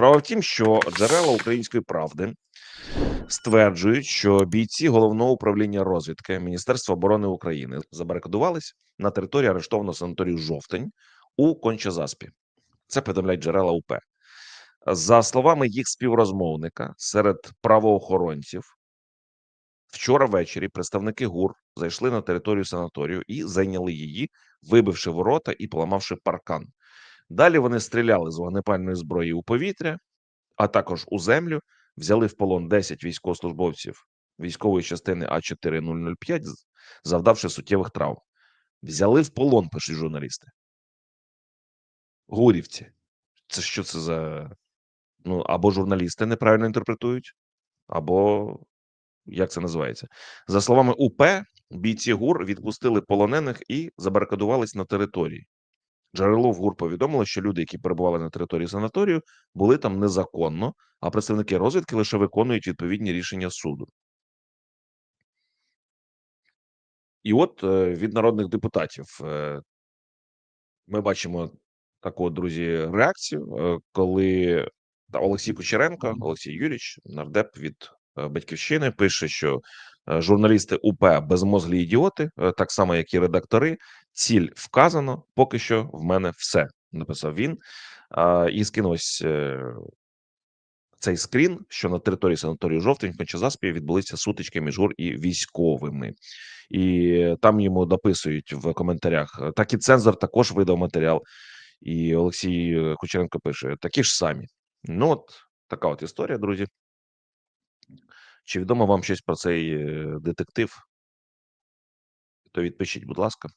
Справа в тім, що джерела української правди стверджують, що бійці головного управління розвідки Міністерства оборони України забарикадувались на території арештованого санаторію Жовтень у Кончазаспі. Це повідомляють джерела УП. За словами їх співрозмовника, серед правоохоронців вчора ввечері представники ГУР зайшли на територію санаторію і зайняли її, вибивши ворота і поламавши паркан. Далі вони стріляли з вогнепальної зброї у повітря, а також у землю, взяли в полон 10 військовослужбовців військової частини А4005, завдавши суттєвих травм. Взяли в полон, пишуть журналісти. Гурівці. Це що це за. Ну, або журналісти неправильно інтерпретують, або як це називається? За словами УП, бійці ГУР відпустили полонених і забарикадувались на території. Джерело в ГУР повідомило, що люди, які перебували на території санаторію, були там незаконно, а представники розвідки лише виконують відповідні рішення суду. І от е, від народних депутатів е, ми бачимо таку, друзі, реакцію, е, коли Олексій Кучеренко, Олексій Юрійович, нардеп від батьківщини, пише, що журналісти УП безмозглі ідіоти, е, так само як і редактори. Ціль вказано. Поки що в мене все написав він. І скинув ось е, цей скрін, що на території санаторію жовтень Кончазаспі відбулися сутички між ГУР і військовими, і там йому дописують в коментарях. Так і цензор також видав матеріал. І Олексій е, Кучеренко пише: такі ж самі. Ну, от така от історія, друзі. Чи відомо вам щось про цей е, детектив? То відпишіть, будь ласка.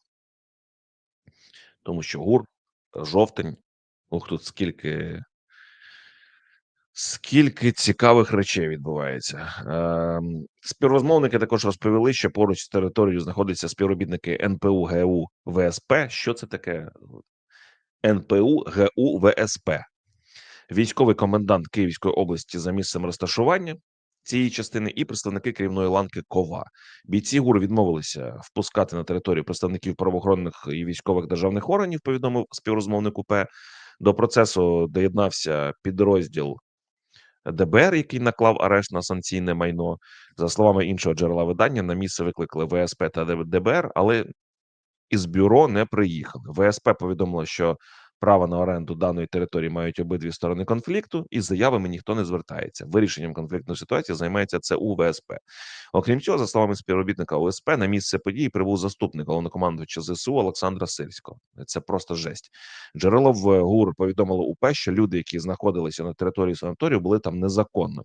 Тому що ГУР, жовтень. Ух, тут скільки. Скільки цікавих речей відбувається. Ем, Співрозмовники також розповіли, що поруч з територією знаходяться співробітники НПУ ГУ ВСП. Що це таке? НПУ ГУ ВСП. Військовий комендант Київської області за місцем розташування цієї частини і представники керівної ланки КОВА. Бійці ГУР відмовилися впускати на територію представників правоохоронних і військових державних органів. Повідомив співрозмовник УП. До процесу доєднався підрозділ ДБР, який наклав арешт на санкційне майно. За словами іншого джерела видання, на місце викликали ВСП та ДБР, але із бюро не приїхали. ВСП повідомило, що право на оренду даної території мають обидві сторони конфлікту, і з заявами ніхто не звертається. Вирішенням конфліктної ситуації займається ЦУ ВСП. Окрім цього, за словами співробітника ОСП, на місце події прибув заступник головнокомандувача ЗСУ Олександра Сирського. Це просто жесть. Джерело в ГУР повідомило УП, що люди, які знаходилися на території санаторію, були там незаконно.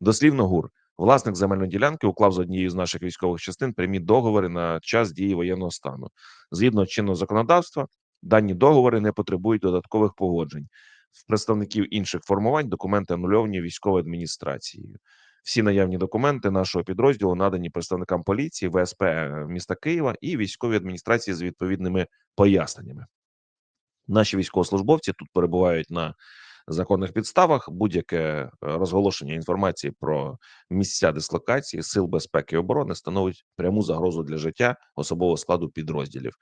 Дослівно ГУР. Власник земельної ділянки уклав з однією з наших військових частин прямі договори на час дії воєнного стану. Згідно чинного законодавства, дані договори не потребують додаткових погоджень. В представників інших формувань документи анульовані військовою адміністрацією. Всі наявні документи нашого підрозділу надані представникам поліції, ВСП міста Києва і військовій адміністрації з відповідними поясненнями. Наші військовослужбовці тут перебувають на законних підставах. Будь-яке е, розголошення інформації про місця дислокації сил безпеки і оборони становить пряму загрозу для життя особового складу підрозділів.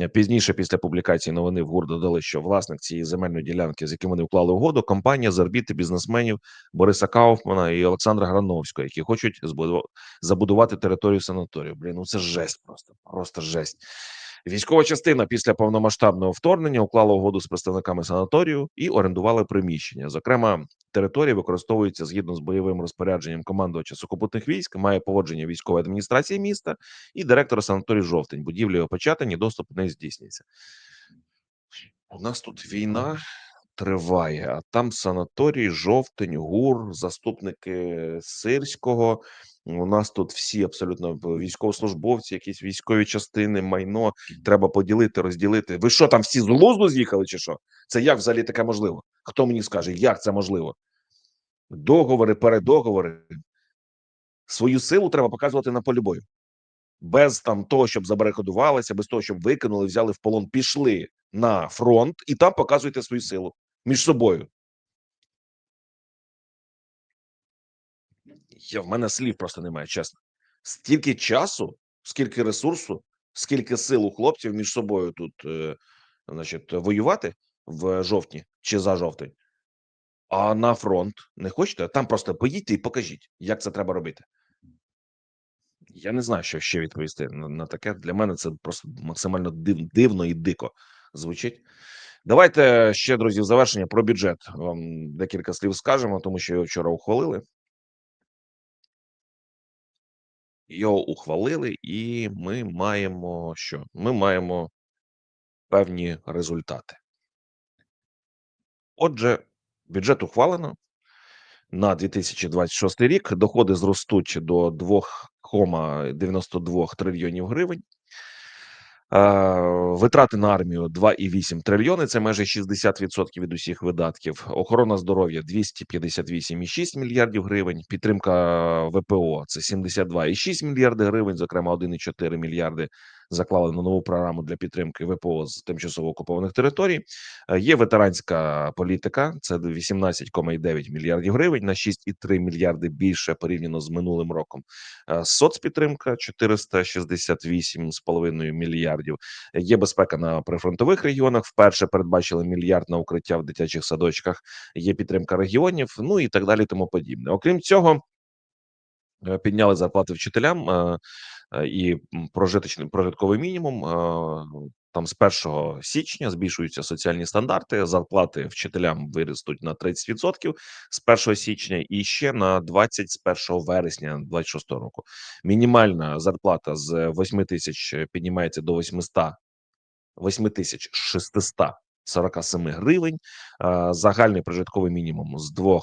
Е, Пізніше, після публікації новини в ГУР додали, що власник цієї земельної ділянки, з яким вони вклали угоду, компанія з бізнесменів Бориса Кауфмана і Олександра Грановського, які хочуть збуду- забудувати територію санаторію. Блін, ну це жесть, просто просто жесть. Військова частина після повномасштабного вторгнення уклала угоду з представниками санаторію і орендувала приміщення. Зокрема, територія використовується згідно з бойовим розпорядженням командувача сухопутних військ, має погодження військової адміністрації міста і директора санаторію жовтень. Будівлі опечатані, доступ не здійснюється. У нас тут війна триває, а там санаторій, жовтень, гур, заступники Сирського. У нас тут всі абсолютно військовослужбовці, якісь військові частини, майно треба поділити, розділити. Ви що там всі з глузду з'їхали, чи що? Це як взагалі таке можливо? Хто мені скаже, як це можливо? Договори, передоговори. Свою силу треба показувати на полі бою. Без там того, щоб забарикадувалися, без того, щоб викинули, взяли в полон, пішли на фронт і там показуйте свою силу між собою. Я в мене слів просто немає, чесно. Стільки часу, скільки ресурсу, скільки сил у хлопців між собою тут, е, значить, воювати в жовтні чи за жовтень. А на фронт не хочете? Там просто поїдьте і покажіть, як це треба робити. Я не знаю, що ще відповісти на, на таке. Для мене це просто максимально див, дивно і дико звучить. Давайте ще, друзі, в завершення про бюджет. Вам декілька слів скажемо, тому що його вчора ухвалили. Його ухвалили, і ми маємо що? Ми маємо певні результати. Отже, бюджет ухвалено на 2026 рік. Доходи зростуть до 2,92 трильйонів гривень. Е, Витрати на армію 2,8 трильйони. Це майже 60% від усіх видатків. Охорона здоров'я 258,6 мільярдів гривень. Підтримка ВПО це 72,6 мільярди гривень. Зокрема, 1,4 мільярди заклали на нову програму для підтримки ВПО з тимчасово окупованих територій. Е, Є ветеранська політика, це 18,9 мільярдів гривень на 6,3 мільярди більше порівняно з минулим роком. Е, Соцпідтримка 468,5 мільярдів. Є безпека на прифронтових регіонах. Вперше передбачили мільярд на укриття в дитячих садочках. Є підтримка регіонів, ну і так далі. Тому подібне. Окрім цього, підняли зарплати вчителям і м, прожиточний прожитковий мінімум. Там з 1 січня збільшуються соціальні стандарти. Зарплати вчителям виростуть на 30% з 1 січня і ще на 20 з 1 вересня 26 року. Мінімальна зарплата з 8 тисяч піднімається до 800 8647 гривень. Загальний прожитковий мінімум з 2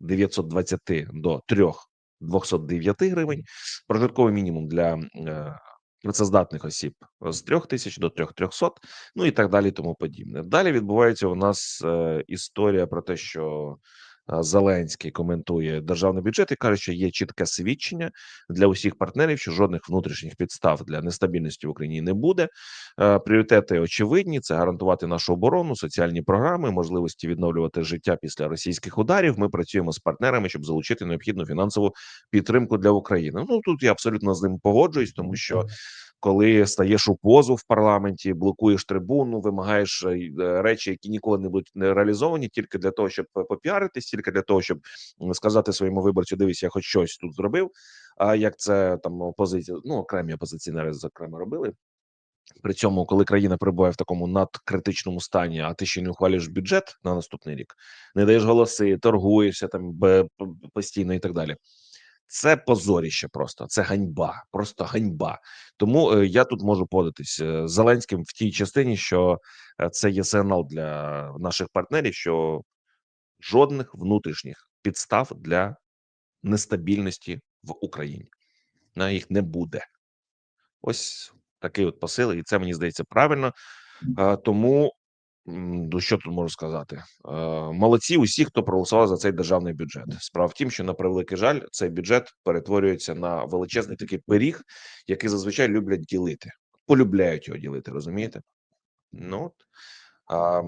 920 до 3 209 гривень. Прожитковий мінімум для е, працездатних осіб з 3 тисяч до 3 300, ну і так далі, тому подібне. Далі відбувається у нас е, історія про те, що Зеленський коментує державний бюджет і каже, що є чітке свідчення для усіх партнерів, що жодних внутрішніх підстав для нестабільності в Україні не буде. Е, Пріоритети очевидні: це гарантувати нашу оборону, соціальні програми, можливості відновлювати життя після російських ударів. Ми працюємо з партнерами, щоб залучити необхідну фінансову підтримку для України. Ну тут я абсолютно з ним погоджуюсь, тому що коли стаєш у позу в парламенті, блокуєш трибуну, вимагаєш е, речі, які ніколи не будуть не реалізовані, тільки для того, щоб попіаритись, тільки для того, щоб сказати своєму виборцю: дивись, я хоч щось тут зробив. А як це там опозиція, ну окремі опозиціонери зокрема робили. При цьому, коли країна перебуває в такому надкритичному стані, а ти ще не ухвалюєш бюджет на наступний рік, не даєш голоси, торгуєшся там постійно і так далі. Це позоріще просто, це ганьба, просто ганьба. Тому е, я тут можу податись з Зеленським в тій частині, що е, це є сигнал для наших партнерів, що жодних внутрішніх підстав для нестабільності в Україні на їх не буде. Ось такий от посил, і це мені здається правильно. Тому що тут можу сказати? Е, Молодці усі, хто проголосував за цей державний бюджет. Справа в тім, що на превеликий жаль, цей бюджет перетворюється на величезний такий пиріг, який зазвичай люблять ділити. Полюбляють його ділити, розумієте? Ну от а,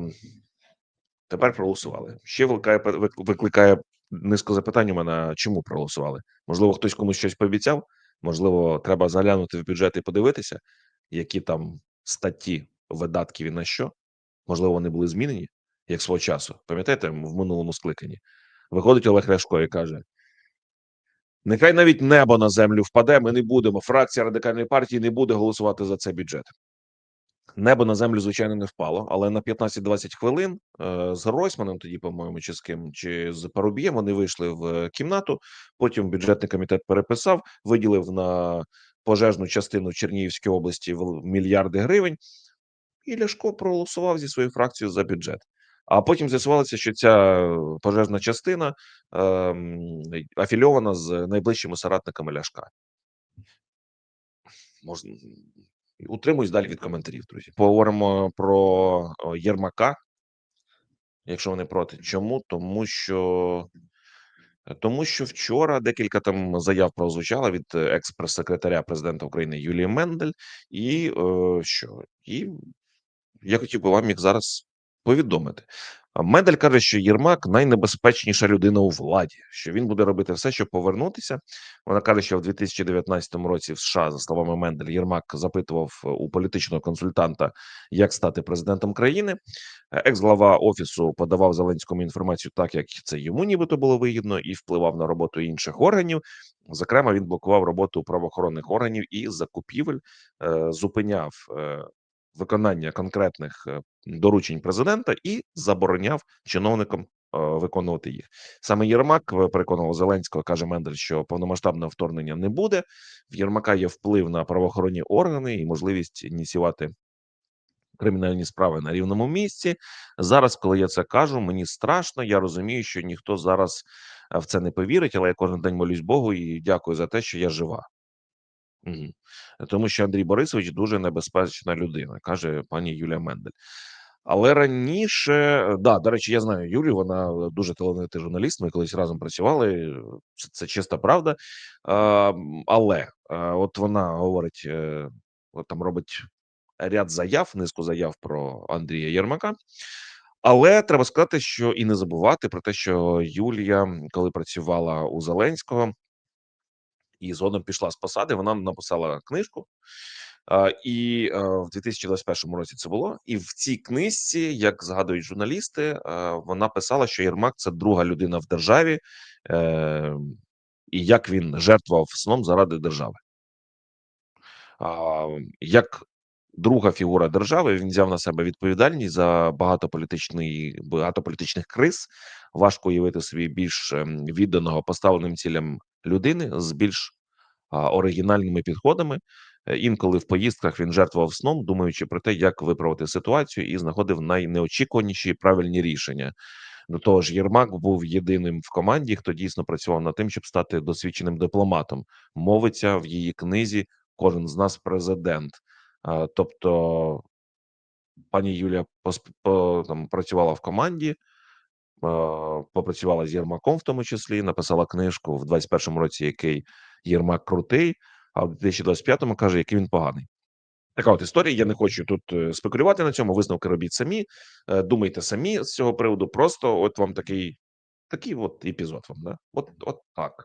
тепер проголосували. Ще викликає викликає низку запитань у мене, чому проголосували? Можливо, хтось комусь щось пообіцяв. Можливо, треба заглянути в бюджет і подивитися, які там статті видатків і на що. Можливо, вони були змінені, як свого часу. Пам'ятаєте, в минулому скликанні виходить Олег Ляшко і каже: нехай навіть небо на землю впаде. Ми не будемо. Фракція радикальної партії не буде голосувати за цей бюджет. Небо на землю, звичайно, не впало, але на 15-20 хвилин е, з Гройсманом, тоді, по-моєму, чи з ким, чи з Парубієм, вони вийшли в кімнату. Потім бюджетний комітет переписав, виділив на пожежну частину в Чернігівській області в- мільярди гривень, і Ляшко проголосував зі своєю фракцією за бюджет. А потім з'ясувалося, що ця е, пожежна частина ем, афільована з найближчими соратниками Ляшка. Можна утримуюсь далі від коментарів, друзі. Поговоримо про Єрмака, якщо вони проти. Чому? Тому що тому що вчора декілька там заяв прозвучало від е, екс-прес-секретаря президента України Юлії Мендель, і е, що? І я хотів би вам їх зараз повідомити. А Мендель каже, що Єрмак найнебезпечніша людина у владі, що він буде робити все, щоб повернутися. Вона каже, що в 2019 році в США, за словами Мендель, Єрмак запитував у політичного консультанта, як стати президентом країни. Е, Екс-глава офісу подавав Зеленському інформацію так, як це йому нібито було вигідно, і впливав на роботу інших органів. Зокрема, він блокував роботу правоохоронних органів і закупівель, е, зупиняв е, виконання конкретних е, доручень президента і забороняв чиновникам е, виконувати їх. Саме Єрмак переконував Зеленського, каже Мендель, що повномасштабного вторгнення не буде. В Єрмака є вплив на правоохоронні органи і можливість ініціювати кримінальні справи на рівному місці. Зараз, коли я це кажу, мені страшно. Я розумію, що ніхто зараз е, в це не повірить, але я кожен день молюсь Богу і дякую за те, що я жива. Мгм. Тому що Андрій Борисович дуже небезпечна людина, каже пані Юлія Мендель. Але раніше, е, да, до речі, я знаю Юлію, вона дуже талановитий журналіст. Ми колись разом працювали. е, Це, це чиста правда. А, але е, от вона говорить, е, от там робить ряд заяв, низку заяв про Андрія Єрмака. Але треба сказати, що і не забувати про те, що Юлія, коли працювала у Зеленського, і згодом пішла з посади. Вона написала книжку, і в 2021 році це було. І в цій книжці, як згадують журналісти, вона писала, що Єрмак це друга людина в державі, е, і як він жертвував сном заради держави. Як друга фігура держави, він взяв на себе відповідальність за багатополітичний багатополітичних криз. Важко уявити собі більш ем, відданого поставленим цілям людини з більш оригінальними підходами. Е, Інколи в поїздках він жертвував сном, думаючи про те, як виправити ситуацію, і знаходив найнеочікуваніші правильні рішення. До того ж, Єрмак був єдиним в команді, хто дійсно працював над тим, щоб стати досвідченим дипломатом. Мовиться в її книзі Кожен з нас президент. Тобто, пані Юлія там працювала в команді, попрацювала з Єрмаком, в тому числі, написала книжку в 21-му році, який Єрмак крутий, а в 2025-му каже, який він поганий. Така от історія. Я не хочу тут е, спекулювати на цьому. Висновки робіть самі, е, думайте самі з цього приводу. Просто от вам такий такий от епізод вам, да? От, от так.